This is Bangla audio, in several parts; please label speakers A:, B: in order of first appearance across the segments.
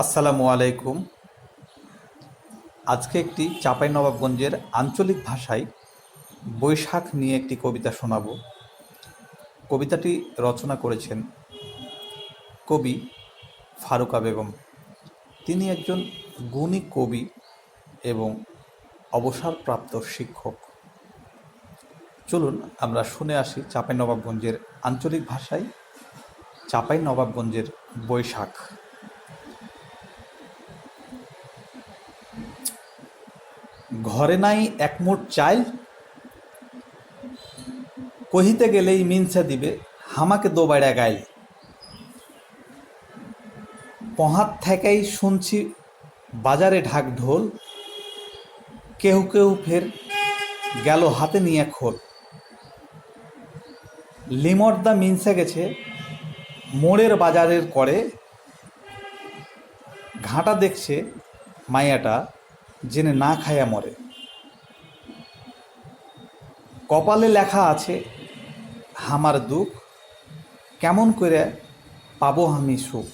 A: আসসালামু আলাইকুম। আজকে একটি চাঁপাইনবাবগঞ্জের আঞ্চলিক ভাষায় বৈশাখ নিয়ে একটি কবিতা শোনাব। কবিতাটি রচনা করেছেন কবি ফারুকা বেগম। তিনি একজন গুণী কবি এবং অবসরপ্রাপ্ত শিক্ষক। চলুন আমরা শুনে আসি চাঁপাইনবাবগঞ্জের আঞ্চলিক ভাষায় চাঁপাইনবাবগঞ্জের বৈশাখ। ঘরে নাই একমোট চাইল। কহিতে গেলেই মিনসা দিবে, হামাকে দোবাড়া গাইল। পহাত থেকেই শুনছি বাজারে ঢাক ঢোল। কেউ কেউ ফের গেল হাতে নিয়ে খোল। লিমর্দা মিনসা গেছে, মোড়ের বাজারের করে। ঘাটা দেখছে মায়াটা জেনে না খায়া মরে। কপালে লেখা আছে, হামার দুঃখ, কেমন করে পাবো আমি সুখ?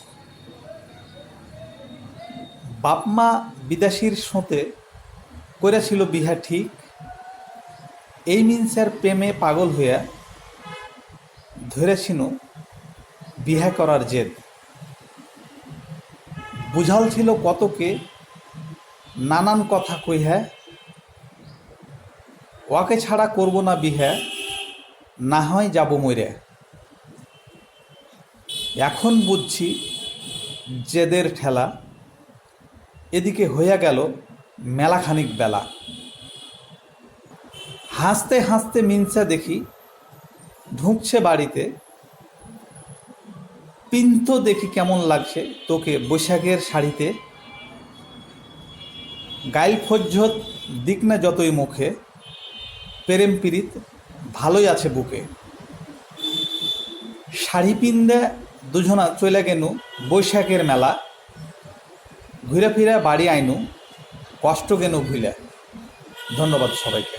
A: বাপমা বিদেশির সোঁতে করেছিল বিহা ঠিক, এই মিনসের প্রেমে পাগল হইয়া ধরেছিল বিহা করার জেদ। বুঝাল ছিল কতকে নানান কথা কইহা ওয়াকে ছাড়া করব না বিহা না হয় যাব মরে এখন বুঝছি জেদের ঠেলা, এদিকে হইয়া গেল মেলাখানিক বেলা। হাসতে হাসতে মিনসা দেখি ঢুকছে বাড়িতে। পিন্ত দেখি কেমন লাগছে তোকে বৈশাখের শাড়িতে। গাইল ফজ্জত দিক না যতই মুখে, প্রেম পীড়িত ভালোই আছে বুকে। শাড়ি পিন্দা দুজনা চলে গেনু বৈশাখের মেলা, ঘুরে ফিরে বাড়ি আইনু, কষ্ট গেনু ভুলে। ধন্যবাদ সবাইকে।